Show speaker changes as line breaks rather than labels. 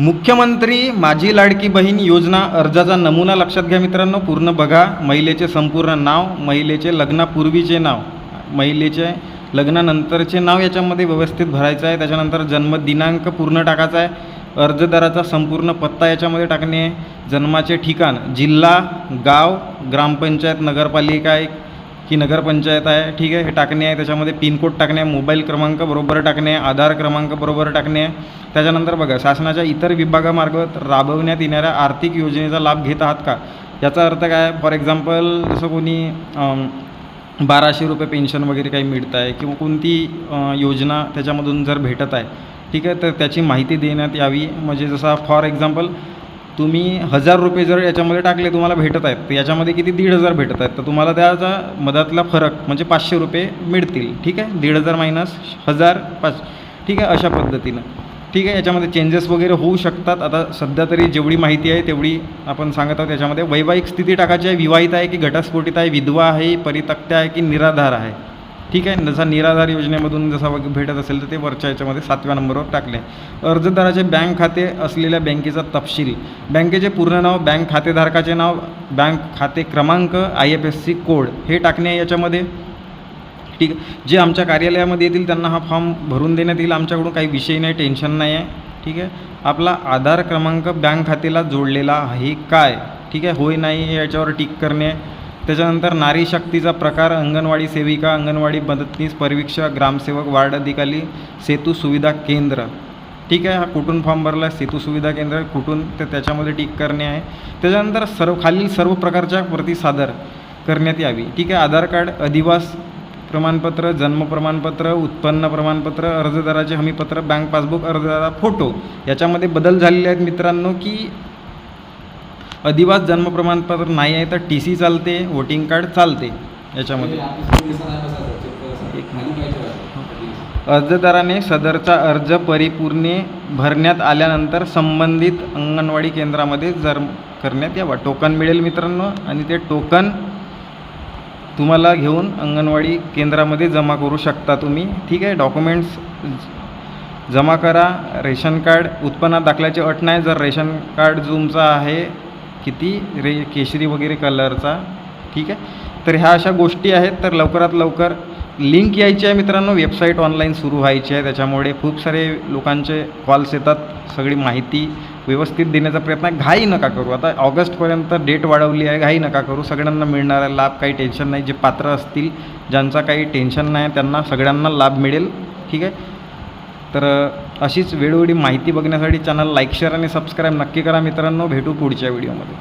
मुख्यमंत्री माझी लाडकी बहीण योजना अर्जाचा नमुना लक्षात घ्या मित्रांनो. पूर्ण बघा. महिलेचे संपूर्ण नाव महिलेचे लग्नापूर्वीचे नाव महिलेचे लग्नानंतरचे नाव याच्यामध्ये व्यवस्थित भरायचं आहे. त्याच्यानंतर जन्मदिनांक पूर्ण टाकायचा आहे. अर्जदाराचा संपूर्ण पत्ता याच्यामध्ये टाकणे आहे. जन्माचे ठिकाण जिल्हा गाव ग्रामपंचायत नगरपालिका आहे की नगरपंचायत आहे ठीक आहे हे टाकणे आहे त्याच्यामध्ये पिनकोड टाकणे आहे मोबाईल क्रमांक बरोबर टाकणे आहे आधार क्रमांक बरोबर टाकणे आहे. त्याच्यानंतर बघा शासनाच्या इतर विभागामार्फत राबवण्यात येणाऱ्या आर्थिक योजनेचा लाभ घेत आहात का? याचा अर्थ काय? फॉर एक्झाम्पल जसं कोणी बाराशे रुपये पेन्शन वगैरे काही मिळत आहे किंवा कोणती योजना त्याच्यामधून जर भेटत आहे ठीक आहे तर त्याची माहिती देण्यात यावी. म्हणजे जसा फॉर एक्झाम्पल तुम्ही हजार रुपये जर याच्यामध्ये टाकले तुम्हाला भेटत आहेत. तर याच्यामध्ये किती? दीड हजार भेटत आहेत. तर तुम्हाला त्याचा मधातला फरक म्हणजे पाचशे रुपये मिळतील. ठीक आहे? दीड हजार मायनस हजार पाच. ठीक आहे? अशा पद्धतीनं. ठीक आहे? याच्यामध्ये चेंजेस वगैरे होऊ शकतात. आता सध्या तरी जेवढी माहिती आहे तेवढी आपण सांगत आहोत. त्याच्यामध्ये वैवाहिक स्थिती टाकायची आहे विवाहित आहे की घटस्फोटित आहे विधवा आहे परितक्त्या आहे की निराधार आहे? ठीक आहे जसा निराधार योजनेमधून जसा भेटत असेल तर ते वरच्या याच्यामध्ये सातव्या नंबरवर टाकले. अर्जदाराचे बँक खाते असलेल्या बँकेचा तपशील. बँकेचे पूर्ण नाव बँक खातेधारकाचे नाव बँक खाते क्रमांक I F S C code हे टाकणे याच्यामध्ये. ठीक आहे जे आमच्या कार्यालयामध्ये येतील त्यांना हा फॉर्म भरून देण्यात येईल आमच्याकडून काही विषय नाही टेन्शन नाही आहे. ठीक आहे आपला आधार क्रमांक बँक खात्याला जोडलेला आहे काय? ठीक आहे होय नाही हे याच्यावर टिक करणे. त्याच्यानंतर नारी शक्तीचा प्रकार अंगणवाडी सेविका अंगणवाडी मदतनीस परिवीक्षक ग्रामसेवक वार्ड अधिकारी सेतू सुविधा केंद्र. ठीक आहे हा कुठून फॉर्म भरला? आहे सेतू सुविधा केंद्र कुठून तर त्याच्यामध्ये टिक करणे आहे. त्याच्यानंतर सर्व खालील सर्व प्रकारच्या प्रती सादर करण्यात यावी. ठीक आहे आधार कार्ड अधिवास प्रमाणपत्र जन्म प्रमाणपत्र उत्पन्न प्रमाणपत्र अर्जदाराचे हमीपत्र बँक पासबुक अर्जदारा फोटो. याच्यामध्ये बदल झालेले आहेत मित्रांनो की अधिवास जन्म प्रमाणपत्र नाही आहे तर टी सी चालते वोटिंग कार्ड चालते. याच्यामध्ये. अर्जदाराने सदरचा अर्ज परिपूर्ण भरण्यात आल्यानंतर संबंधित अंगणवाडी केंद्रामध्ये जर करण्यात यावा. टोकन मिळेल मित्रांनो आणि ते टोकन तुम्हाला घेऊन अंगणवाडी केंद्रामध्ये जमा करू शकता तुम्ही. ठीक आहे डॉक्युमेंट्स जमा करा. रेशन कार्ड उत्पन्नात दाखल्याची अट नाही. जर रेशन कार्ड तुमचा आहे किती रे केशरी वगैरे कलरचा ठीक आहे? तर ह्या अशा गोष्टी आहेत तर लवकरात लवकर लिंक यायची आहे मित्रांनो. वेबसाईट ऑनलाईन सुरू व्हायची आहे. त्याच्यामुळे खूप सारे लोकांचे कॉल्स येतात. सगळी माहिती व्यवस्थित देण्याचा प्रयत्न आहे. घाई नका करू. आता ऑगस्टपर्यंत डेट वाढवली आहे. घाई नका करू. सगळ्यांना मिळणारा लाभ काही टेन्शन नाही. जे पात्र असतील ज्यांचा काही टेन्शन नाही त्यांना सगळ्यांना लाभ मिळेल. ठीक आहे? तर अशीच वेळोवेळी माहिती बघण्यासाठी चॅनल लाईक शेअर आणि सबस्क्राईब नक्की करा मित्रांनो. भेटू पुढच्या व्हिडिओमध्ये.